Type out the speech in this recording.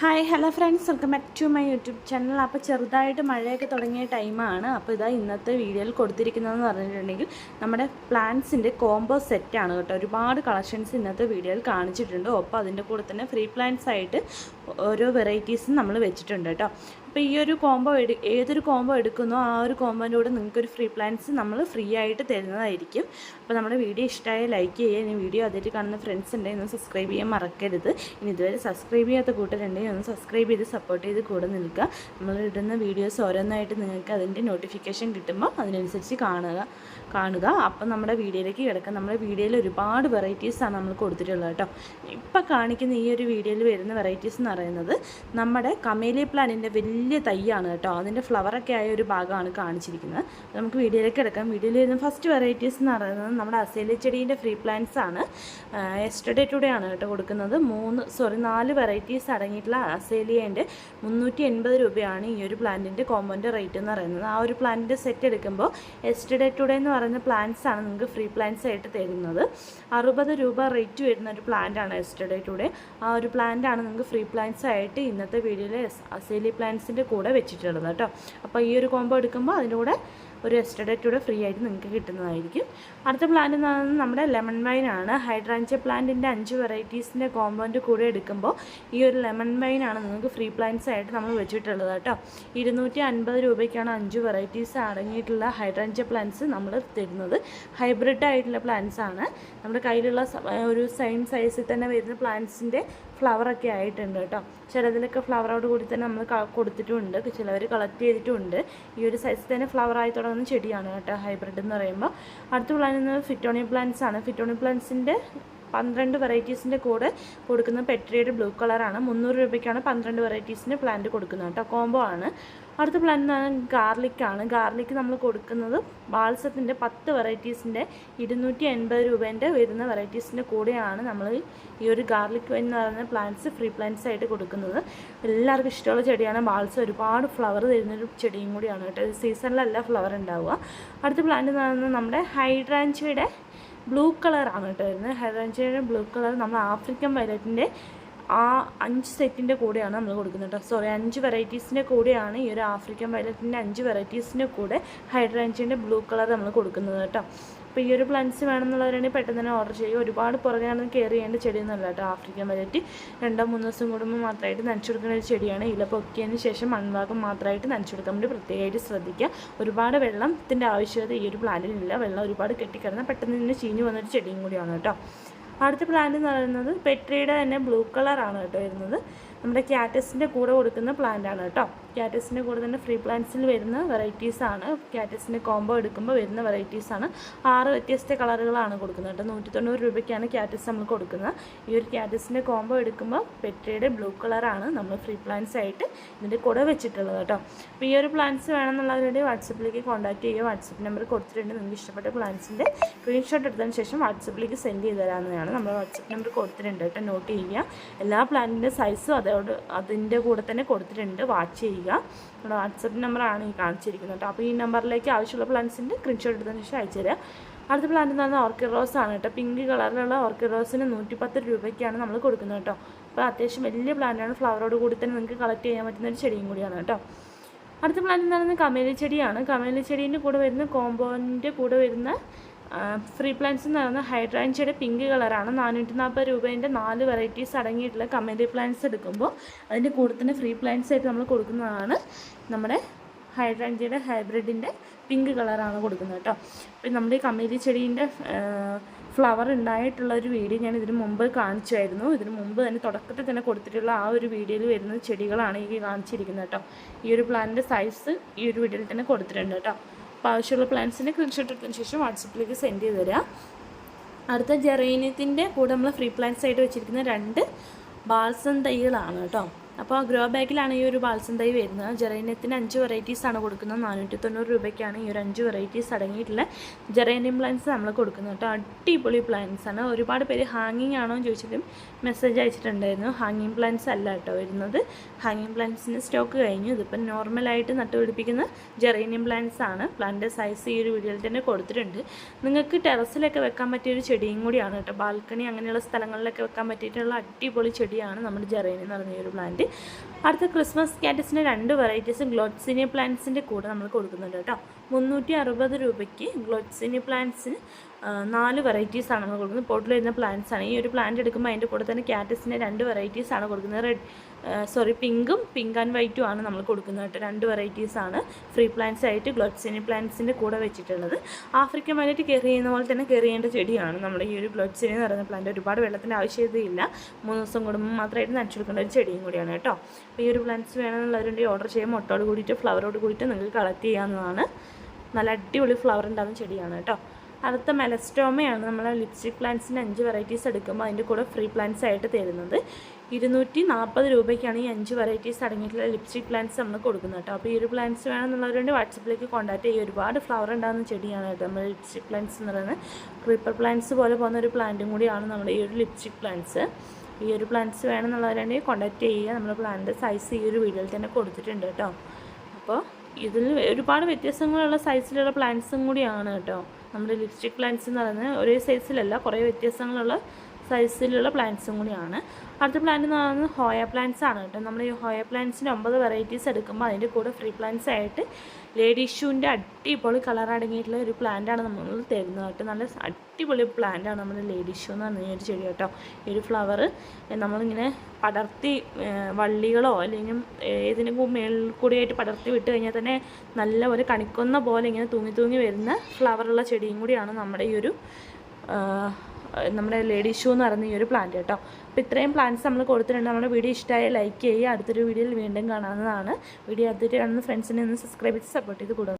Hi hello friends welcome back to my YouTube channel അപ്പോൾ ചെറുതായിട്ട് മഴയൊക്കെ തുടങ്ങിയ ടൈമാണ് അപ്പോൾ ഇതാ ഇന്നത്തെ വീഡിയോയിൽ കൊടുത്തിരിക്കുന്നതെന്ന് പറഞ്ഞിട്ടുണ്ടെങ്കിൽ നമ്മുടെ പ്ലാന്റ്സിന്റെ കോംബോ സെറ്റാണ് കേട്ടോ. ഒരുപാട് കളക്ഷൻസ് ഇന്നത്തെ വീഡിയോയിൽ കാണിച്ചിട്ടുണ്ട്. ഒപ്പം അതിന്റെ കൂടെ തന്നെ ഫ്രീ പ്ലാന്റ്സ് ആയിട്ട് ഓരോ വെറൈറ്റീസും നമ്മൾ വെച്ചിട്ടുണ്ട് കേട്ടോ. അപ്പോൾ ഈ ഒരു കോംബോ എടു ഏതൊരു കോംബോ എടുക്കുന്നോ ആ ഒരു കോംബോന്റെ കൂടെ നിങ്ങൾക്കൊരു ഫ്രീ പ്ലാൻസ് നമ്മൾ ഫ്രീ ആയിട്ട് തരുന്നതായിരിക്കും. അപ്പോൾ നമ്മുടെ വീഡിയോ ഇഷ്ടമായ ലൈക്ക് ചെയ്യുക. ഇനി വീഡിയോ അതിൽ കാണുന്ന ഫ്രണ്ട്സ് ഉണ്ടെങ്കിൽ ഒന്ന് സബ്സ്ക്രൈബ് ചെയ്യാൻ മറക്കരുത്. ഇനി ഇതുവരെ സബ്സ്ക്രൈബ് ചെയ്യാത്ത കൂട്ടരുണ്ടെങ്കിൽ ഒന്ന് സബ്സ്ക്രൈബ് ചെയ്ത് സപ്പോർട്ട് ചെയ്ത് കൂടെ നിൽക്കുക. നമ്മൾ ഇടുന്ന വീഡിയോസ് ഓരോന്നായിട്ട് നിങ്ങൾക്ക് അതിന്റെ നോട്ടിഫിക്കേഷൻ കിട്ടുമ്പോൾ അതിനനുസരിച്ച് കാണുക. കാണുക. അപ്പം നമ്മുടെ വീഡിയോയിലേക്ക് കിടക്കാം. നമ്മുടെ വീഡിയോയിൽ ഒരുപാട് വെറൈറ്റീസാണ് നമ്മൾ കൊടുത്തിട്ടുള്ളത് കേട്ടോ. ഇപ്പം കാണിക്കുന്ന ഈ ഒരു വീഡിയോയിൽ വരുന്ന വെറൈറ്റീസ് എന്ന് പറയുന്നത് നമ്മുടെ കമേലി പ്ലാനിന്റെ വലിയ തൈയാണ് കേട്ടോ. അതിന്റെ ഫ്ലവറൊക്കെ ആയ ഒരു ഭാഗമാണ് കാണിച്ചിരിക്കുന്നത്. നമുക്ക് വീഡിയോയിലേക്ക് കിടക്കാം. വീഡിയോയിൽ വരുന്ന ഫസ്റ്റ് വെറൈറ്റീസ് എന്ന് പറയുന്നത് നമ്മുടെ അസേലി ചെടീന്റെ ഫ്രീ പ്ലാന്റ്സ് ആണ്. എസ്റ്റർഡേ ടുഡേ ആണ് കേട്ടോ കൊടുക്കുന്നത്. മൂന്ന് സോറി നാല് വെറൈറ്റീസ് അടങ്ങിയിട്ടുള്ള അസേലിയേന്റെ മുന്നൂറ്റി എൺപത് രൂപയാണ് ഈ ഒരു പ്ലാന്റിന്റെ കോമ്പോന്റെ റേറ്റ് എന്ന് പറയുന്നത്. ആ ഒരു പ്ലാന്റിന്റെ സെറ്റ് എടുക്കുമ്പോൾ എസ്റ്റർഡേ ടുഡേ എന്ന് പറയുന്ന പ്ലാന്റ്സ് ആണ് നിങ്ങൾക്ക് ഫ്രീ പ്ലാന്റ്സ് ആയിട്ട് തരുന്നത്. അറുപത് രൂപ റേറ്റ് വരുന്ന ഒരു പ്ലാന്റ് ആണ് എസ്റ്റർഡേ ടുഡേ ആ ഒരു പ്ലാന്റ് ആണ് നിങ്ങൾക്ക് ഫ്രീ പ്ലാന്റ്സ് ആയിട്ട് ഇന്നത്തെ വീഡിയോയിൽ അസേലി പ്ലാന്റ്സിന്റെ കൂടെ വെച്ചിട്ടുള്ളത് കേട്ടോ. അപ്പോൾ ഈ ഒരു കോംബോ എടുക്കുമ്പോൾ അതിന്റെ കൂടെ ഒരു എസ്റ്റഡേറ്റ് കൂടെ ഫ്രീ ആയിട്ട് നിങ്ങൾക്ക് കിട്ടുന്നതായിരിക്കും. അടുത്ത പ്ലാന്റ് എന്ന് പറയുന്നത് നമ്മുടെ ലെമൺ വൈൻ ആണ്. ഹൈഡ്രാഞ്ച പ്ലാന്റിന്റെ അഞ്ച് വെറൈറ്റീസിന്റെ കോമ്പൗണ്ട് കൂടെ എടുക്കുമ്പോൾ ഈ ഒരു ലെമൺ വൈൻ ആണ് നിങ്ങൾക്ക് ഫ്രീ പ്ലാന്റ്സ് ആയിട്ട് നമ്മൾ വെച്ചിട്ടുള്ളത് കേട്ടോ. ഇരുന്നൂറ്റി അൻപത് രൂപയ്ക്കാണ് അഞ്ച് വെറൈറ്റീസ് അടങ്ങിയിട്ടുള്ള ഹൈഡ്രാഞ്ച പ്ലാന്റ്സ് നമ്മൾ തരുന്നത്. ഹൈബ്രിഡ് ആയിട്ടുള്ള പ്ലാന്റ്സ് ആണ്. നമ്മുടെ കയ്യിലുള്ള ഒരു സെയിം സൈസിൽ തന്നെ വരുന്ന പ്ലാന്റ്സിന്റെ ഫ്ലവറൊക്കെ ആയിട്ടുണ്ട് കേട്ടോ. ചിലതിലൊക്കെ ഫ്ലവറോട് കൂടി തന്നെ നമ്മൾ കൊടുത്തിട്ടുമുണ്ട്. ചിലവർ കളക്ട് ചെയ്തിട്ടുമുണ്ട്. ഈ ഒരു സൈസ് തന്നെ ഫ്ലവർ ആയി തുടങ്ങുന്ന ചെടിയാണ് കേട്ടോ ഹൈബ്രിഡ് എന്ന് പറയുമ്പോൾ അടുത്ത പ്ലാന്റ് ഫിറ്റോണി പ്ലാന്റ്സ് ആണ്. ഫിറ്റോണി പ്ലാന്റ്സിന്റെ പന്ത്രണ്ട് വെറൈറ്റീസിന്റെ കൂടെ കൊടുക്കുന്ന പെട്രിയുടെ ബ്ലൂ കളറാണ്. മുന്നൂറ് രൂപയ്ക്കാണ് പന്ത്രണ്ട് വെറൈറ്റീസിന്റെ പ്ലാന്റ് കൊടുക്കുന്നത് കേട്ടോ. കോംബോ ആണ്. അടുത്ത പ്ലാന്റ് എന്ന് പറഞ്ഞാൽ ഗാർലിക് ആണ്. ഗാർലിക് നമ്മൾ കൊടുക്കുന്നത് ബാൾസത്തിന്റെ പത്ത് വെറൈറ്റീസിന്റെ ഇരുന്നൂറ്റി എൺപത് രൂപേന്റെ വരുന്ന വെറൈറ്റീസിന്റെ കൂടെയാണ് നമ്മൾ ഈ ഒരു ഗാർലിക് എന്ന് പറയുന്ന പ്ലാന്റ്സ് ഫ്രീ പ്ലാന്റ്സ് ആയിട്ട് കൊടുക്കുന്നത്. എല്ലാവർക്കും ഇഷ്ടമുള്ള ചെടിയാണ്. ബാൾസ് ഒരുപാട് ഫ്ലവർ തരുന്നൊരു ചെടിയും കൂടിയാണ് കേട്ടോ. സീസണിലല്ല ഫ്ലവർ ഉണ്ടാവുക. അടുത്ത പ്ലാന്റ് എന്ന് പറയുന്നത് നമ്മുടെ ഹൈഡ്രാഞ്ചയുടെ ബ്ലൂ കളറാണ് കേട്ടോ വരുന്നത്. ഹൈഡ്രാഞ്ചയുടെ ബ്ലൂ കളർ നമ്മൾ ആഫ്രിക്കൻ വയലറ്റിന്റെ ആ അഞ്ച് സെറ്റിന്റെ കൂടെയാണ് നമ്മൾ കൊടുക്കുന്നത് കേട്ടോ. സോറി അഞ്ച് വെറൈറ്റീസിന്റെ കൂടെയാണ് ഈ ഒരു ആഫ്രിക്കൻ വയലറ്റിന്റെ അഞ്ച് വെറൈറ്റീസിന്റെ കൂടെ ഹൈഡ്രാഞ്ചിന്റെ ബ്ലൂ കളർ നമ്മൾ കൊടുക്കുന്നത് കേട്ടോ. അപ്പോൾ ഈ ഒരു പ്ലാന്റ്സ് വേണമെന്നുള്ളവരാണെങ്കിൽ പെട്ടെന്ന് തന്നെ ഓർഡർ ചെയ്യുക. ഒരുപാട് പുറകെയാണ് കെയർ ചെയ്യേണ്ട ചെടിയൊന്നുമല്ല കേട്ടോ. ആഫ്രിക്കൻ വെറൈറ്റി രണ്ടോ മൂന്നോ ദിവസം കൂടുമ്പോൾ മാത്രമായിട്ട് നനച്ചു കൊടുക്കുന്ന ഒരു ചെടിയാണ്. ഇല പൊക്കിയതിന് ശേഷം മൺഭാഗം മാത്രമായിട്ട് നനച്ചു കൊടുക്കാൻ വേണ്ടി പ്രത്യേകമായിട്ട് ശ്രദ്ധിക്കുക. ഒരുപാട് വെള്ളത്തിന്റെ ആവശ്യകത ഈ ഒരു പ്ലാന്റിനില്ല വെള്ളം ഒരുപാട് കെട്ടിക്കിടന്ന പെട്ടെന്ന് തന്നെ ചീഞ്ഞു വന്നൊരു ചെടിയും കൂടിയാണ് കേട്ടോ. അടുത്ത പ്ലാന്റ് എന്ന് പറയുന്നത് പെട്രിയുടെ തന്നെ ബ്ലൂ കളറാണ് കേട്ടോ വരുന്നത്. നമ്മുടെ ക്യാറ്റസിന്റെ കൂടെ കൊടുക്കുന്ന പ്ലാന്റ് ആണ് കേട്ടോ. ക്യാറ്റസിന്റെ കൂടെ തന്നെ ഫ്രീ പ്ലാന്റ്സിൽ വരുന്ന വെറൈറ്റീസാണ് ക്യാറ്റസിന്റെ കോംബോ എടുക്കുമ്പോൾ വരുന്ന വെറൈറ്റീസാണ് ആറ് വ്യത്യസ്ത കളറുകളാണ് കൊടുക്കുന്നത് കേട്ടോ. നൂറ്റി തൊണ്ണൂറ് രൂപയ്ക്കാണ് ക്യാറ്റസ് നമ്മൾ കൊടുക്കുന്നത്. ഈ ഒരു ക്യാറ്റസിന്റെ കോംബോ എടുക്കുമ്പോൾ പെട്രിയുടെ ബ്ലൂ കളറാണ് നമ്മൾ ഫ്രീ പ്ലാന്റ്സ് ആയിട്ട് ഇതിന്റെ കൂടെ വെച്ചിട്ടുള്ളത് കേട്ടോ. അപ്പോൾ ഈ ഒരു പ്ലാന്റ്സ് വേണമെന്നുള്ളവരുടെ വാട്സപ്പിലേക്ക് കോൺടാക്ട് ചെയ്യുക. വാട്സപ്പ് നമ്പർ കൊടുത്തിട്ടുണ്ട്. നിങ്ങൾക്ക് ഇഷ്ടപ്പെട്ട പ്ലാന്റ്സിന്റെ സ്ക്രീൻഷോട്ട് എടുത്തതിന് ശേഷം വാട്സപ്പിലേക്ക് സെൻഡ് ചെയ്ത് തരാവുന്നതാണ്. നമ്മൾ വാട്സപ്പ് നമ്പർ കൊടുത്തിട്ടുണ്ട് കേട്ടോ. നോട്ട് ചെയ്യുക. എല്ലാ പ്ലാന്റിന്റെ സൈസും അതോട് അതിന്റെ കൂടെ തന്നെ കൊടുത്തിട്ടുണ്ട്. വാച്ച് ചെയ്യുക. നമ്മുടെ വാട്സപ്പ് നമ്പറാണ് ഈ കാണിച്ചിരിക്കുന്നത് കേട്ടോ. അപ്പോൾ ഈ നമ്പറിലേക്ക് ആവശ്യമുള്ള പ്ലാന്റ്സിന്റെ സ്ക്രീൻഷോട്ട് എടുത്തതിന് ശേഷം അയച്ചു തരാം. അടുത്ത പ്ലാന്റ് എന്ന് പറഞ്ഞാൽ ഓർക്കിഡ് റോസ് ആണ് കേട്ടോ. പിങ്ക് കളറിലുള്ള ഓർക്കിഡ് റോസിന് നൂറ്റിപ്പത്ത് രൂപയ്ക്കാണ് നമ്മൾ കൊടുക്കുന്നത് കേട്ടോ. അപ്പോൾ അത്യാവശ്യം വലിയ പ്ലാന്റാണ് ഫ്ലവറോട് കൂടി തന്നെ നിങ്ങൾക്ക് കളക്ട് ചെയ്യാൻ പറ്റുന്ന ഒരു ചെടിയും കൂടിയാണ് കേട്ടോ. അടുത്ത പ്ലാന്റ് എന്ന് പറയുന്നത് കമേലി ചെടിയാണ്. കമേലി ചെടീന്റെ കൂടെ വരുന്ന കോമ്പോന്റെ കൂടെ വരുന്ന ഫ്രീ പ്ലാന്റ്സ് എന്ന് പറയുന്നത് ഹൈഡ്രാൻഷ്യയുടെ പിങ്ക് കളറാണ് നാനൂറ്റി നാൽപ്പത് രൂപേന്റെ നാല് വെറൈറ്റീസ് അടങ്ങിയിട്ടുള്ള കമേരി പ്ലാന്റ്സ് എടുക്കുമ്പോൾ അതിന്റെ കൂടെ തന്നെ ഫ്രീ പ്ലാന്റ്സ് ആയിട്ട് നമ്മൾ കൊടുക്കുന്നതാണ് നമ്മുടെ ഹൈഡ്രാൻഷ്യയുടെ ഹൈബ്രിഡിന്റെ പിങ്ക് കളറാണ് കൊടുക്കുന്നത് കേട്ടോ. അപ്പം നമ്മുടെ ഈ കമേരി ചെടീന്റെ ഫ്ലവർ ഉണ്ടായിട്ടുള്ള ഒരു വീഡിയോ ഞാൻ ഇതിന് മുമ്പ് കാണിച്ചായിരുന്നു. ഇതിന് മുമ്പ് തന്നെ തുടക്കത്തിൽ തന്നെ കൊടുത്തിട്ടുള്ള ആ ഒരു വീഡിയോയിൽ വരുന്ന ചെടികളാണ് ഈ കാണിച്ചിരിക്കുന്നത് കേട്ടോ. ഈ ഒരു പ്ലാന്റിന്റെ സൈസ് ഈ ഒരു വീഡിയോയിൽ തന്നെ കൊടുത്തിട്ടുണ്ട് കേട്ടോ. അപ്പോൾ ആവശ്യമുള്ള പ്ലാന്റ്സിന്റെ സ്ക്രീൻഷോട്ട് എടുത്തതിന് ശേഷം വാട്സപ്പിലേക്ക് സെൻഡ് ചെയ്ത് തരാം. അടുത്ത ജെറേനിയത്തിന്റെ കൂടെ നമ്മൾ ഫ്രീ പ്ലാൻസ് ആയിട്ട് വെച്ചിരിക്കുന്ന രണ്ട് ബാൽസം തൈകളാണ് കേട്ടോ. അപ്പോൾ ഗ്രോ ബാഗിലാണ് ഈ ഒരു ബാൽസം തൈ വരുന്നത്. ജെറേനിയത്തിന് അഞ്ച് വെറൈറ്റീസ് ആണ് കൊടുക്കുന്നത്. നാനൂറ്റി തൊണ്ണൂറ് രൂപയ്ക്കാണ് ഈ ഒരു അഞ്ച് വെറൈറ്റീസ് അടങ്ങിയിട്ടുള്ള ജെറേനിയം പ്ലാന്റ്സ് നമ്മൾ കൊടുക്കുന്നത് കേട്ടോ. അടിപൊളി പ്ലാന്റ്സ് ആണ്. ഒരുപാട് പേര് ഹാങ്ങിങ് ആണോ ചോദിച്ചിട്ടും മെസ്സേജ് അയച്ചിട്ടുണ്ടായിരുന്നു. ഹാങ്ങിങ് പ്ലാന്റ്സ് അല്ല കേട്ടോ വരുന്നത്. ഹാങ്ങിങ് പ്ലാന്റ്സിന് സ്റ്റോക്ക് കഴിഞ്ഞു. ഇതിപ്പം നോർമലായിട്ട് നട്ടുപിടിപ്പിക്കുന്ന ജെറേനിയം പ്ലാന്റ്സ് ആണ്. പ്ലാന്റിന്റെ സൈസ് ഈ ഒരു വീഡിയോയിൽ തന്നെ കൊടുത്തിട്ടുണ്ട്. നിങ്ങൾക്ക് ടെറസിലൊക്കെ വെക്കാൻ പറ്റിയ ഒരു ചെടിയും കൂടിയാണ് കേട്ടോ. ബാൽക്കണി അങ്ങനെയുള്ള സ്ഥലങ്ങളിലൊക്കെ വെക്കാൻ പറ്റിയിട്ടുള്ള അടിപൊളി ചെടിയാണ് നമ്മുടെ ജെറേനിയം എന്ന് പറഞ്ഞ ഒരു പ്ലാന്റ് അടുത്ത ക്രിസ്മസ് കാറ്റസിന്റെ രണ്ട് വെറൈറ്റീസ് ഗ്ലോട്സിനിയ പ്ലാന്റ്സിന്റെ കൂടെ നമ്മൾ കൊടുക്കുന്നുണ്ട് കേട്ടോ. മുന്നൂറ്റി അറുപത് രൂപയ്ക്ക് ഗ്ലോട്സിനിയ പ്ലാന്റ്സിന് നാല് വെറൈറ്റീസാണ് നമ്മൾ കൊടുക്കുന്നത്. പോട്ടിൽ വരുന്ന പ്ലാന്റ്സാണ് ഈ ഒരു പ്ലാന്റ് എടുക്കുമ്പോൾ അതിന്റെ കൂടെ തന്നെ കാറ്റസിന്റെ രണ്ട് വെറൈറ്റീസാണ് കൊടുക്കുന്നത്. റെഡ് സോറി പിങ്കും പിങ്ക് ആൻഡ് വൈറ്റും ആണ് നമ്മൾ കൊടുക്കുന്നത് കേട്ടോ. രണ്ട് വെറൈറ്റീസ് ആണ്. ഫ്രീ പ്ലാന്റ്സ് ആയിട്ട് ഗ്ലോഡ്സിനി പ്ലാന്റ്സിന്റെ കൂടെ വെച്ചിട്ടുള്ളത്. ആഫ്രിക്കൻ വൈലറ്റ് കെയർ ചെയ്യുന്ന പോലെ തന്നെ കെയർ ചെയ്യേണ്ട ചെടിയാണ്. നമ്മുടെ ഈ ഒരു ഗ്ലോഡ്സിനി എന്ന് പറയുന്ന പ്ലാന്റ് ഒരുപാട് വെള്ളത്തിന്റെ ആവശ്യതയില്ല മൂന്ന് ദിവസം കൂടുമ്പോൾ മാത്രമായിട്ട് നനച്ചു ഒരു ചെടിയും കൂടിയാണ് കേട്ടോ. അപ്പോൾ ഈ ഒരു പ്ലാന്റ്സ് വേണമെന്നുള്ളവരുണ്ടെങ്കിൽ ഓർഡർ ചെയ്യാൻ മുട്ടോട് കൂടിയിട്ട് ഫ്ലവറോട് കൂടിയിട്ട് നിങ്ങൾക്ക് കളക്ട് ചെയ്യാവുന്നതാണ്. നല്ല അടിപൊളി ഫ്ലവർ ഉണ്ടാകുന്ന ചെടിയാണ് കേട്ടോ. അടുത്ത മെലസ്റ്റോമയാണ് നമ്മൾ ലിപ്സ്റ്റിക് പ്ലാന്റ്സിന്റെ അഞ്ച് വെറൈറ്റീസ് എടുക്കുമ്പോൾ അതിന്റെ കൂടെ ഫ്രീ പ്ലാന്റ്സ് ആയിട്ട് തരുന്നത്. ഇരുന്നൂറ്റി നാൽപ്പത് രൂപയ്ക്കാണ് ഈ അഞ്ച് വെറൈറ്റീസ് അടങ്ങിയിട്ടുള്ള ലിപ്സ്റ്റിക് പ്ലാന്റ്സ് നമ്മൾ കൊടുക്കുന്നത് കേട്ടോ. അപ്പോൾ ഈ ഒരു പ്ലാന്റ്സ് വേണമെന്നുള്ളവരുണ്ട് വാട്സപ്പിലേക്ക് കോൺടാക്ട് ചെയ്യുക. ഒരുപാട് ഫ്ലവർ ഉണ്ടാകുന്ന ചെടിയാണ് കേട്ടോ നമ്മൾ ലിപ്സ്റ്റിക് പ്ലാന്റ്സ് എന്ന് പറയുന്നത്. ക്രീപ്പർ പ്ലാന്റ്സ് പോലെ പോകുന്ന ഒരു പ്ലാന്റും കൂടിയാണ് നമ്മുടെ ഈ ഒരു ലിപ്സ്റ്റിക് പ്ലാന്റ്സ് ഈ ഒരു പ്ലാന്റ്സ് വേണമെന്നുള്ളവരുണ്ടെങ്കിൽ കോൺടാക്ട് ചെയ്യുക. നമ്മൾ പ്ലാന്റ് സൈസ് ഈ ഒരു വീഡിയോയിൽ തന്നെ കൊടുത്തിട്ടുണ്ട് കേട്ടോ. അപ്പോൾ ഇതിൽ ഒരുപാട് വ്യത്യാസങ്ങളുള്ള സൈസിലുള്ള പ്ലാന്റ്സും കൂടിയാണ് കേട്ടോ. നമ്മുടെ ലിപ്സ്റ്റിക് പ്ലാന്റ്സ് എന്ന് പറയുന്നത് ഒരേ സൈസിലല്ല കുറേ വ്യത്യാസങ്ങളുള്ള സൈസിലുള്ള പ്ലാന്റ്സും കൂടിയാണ്. അടുത്ത പ്ലാന്റ് എന്ന് പറയുന്നത് ഹോയ പ്ലാന്റ്സ് ആണ് കേട്ടോ. നമ്മൾ ഈ ഹോയ പ്ലാന്റ്സിന്റെ ഒമ്പത് വെറൈറ്റീസ് എടുക്കുമ്പോൾ അതിന്റെ കൂടെ ഫ്രീ പ്ലാന്റ്സ് ആയിട്ട് ലേഡി ഷൂവിന്റെ അടിപൊളി കളർ അടങ്ങിയിട്ടുള്ള ഒരു പ്ലാന്റാണ് നമ്മൾ തരുന്നത് കേട്ടോ. നല്ല അടിപൊളി പ്ലാന്റാണ് നമ്മുടെ ലേഡി ഷൂ എന്ന് പറഞ്ഞ ഒരു ചെടി കേട്ടോ. ഈ ഒരു ഫ്ലവർ നമ്മളിങ്ങനെ പടർത്തി വള്ളികളോ അല്ലെങ്കിൽ ഏതിനും മേളിൽ കൂടിയായിട്ട് പടർത്തി വിട്ട് കഴിഞ്ഞാൽ തന്നെ നല്ല ഒരു കണിക്കൊന്ന പോലെ ഇങ്ങനെ തൂങ്ങി തൂങ്ങി വരുന്ന ഫ്ലവറുള്ള ചെടിയും കൂടിയാണ് നമ്മുടെ ഈ ഒരു നമ്മുടെ ലേഡി ഷൂ എന്ന് പറയുന്ന ഈ ഒരു പ്ലാന്റ് കേട്ടോ. അപ്പോൾ ഇത്രയും പ്ലാന്റ്സ് നമ്മൾ കൊടുത്തിട്ടുണ്ട്. നമ്മുടെ വീഡിയോ ഇഷ്ടമായ ലൈക്ക് ചെയ്യുക. അടുത്തൊരു വീഡിയോയിൽ വീണ്ടും കാണാവുന്നതാണ്. വീഡിയോ അടുത്തിട്ട് കാണുന്ന ഫ്രണ്ട്സിനെ ഒന്ന് സബ്സ്ക്രൈബ് ചെയ്ത് സപ്പോർട്ട് ചെയ്ത് കൂടുക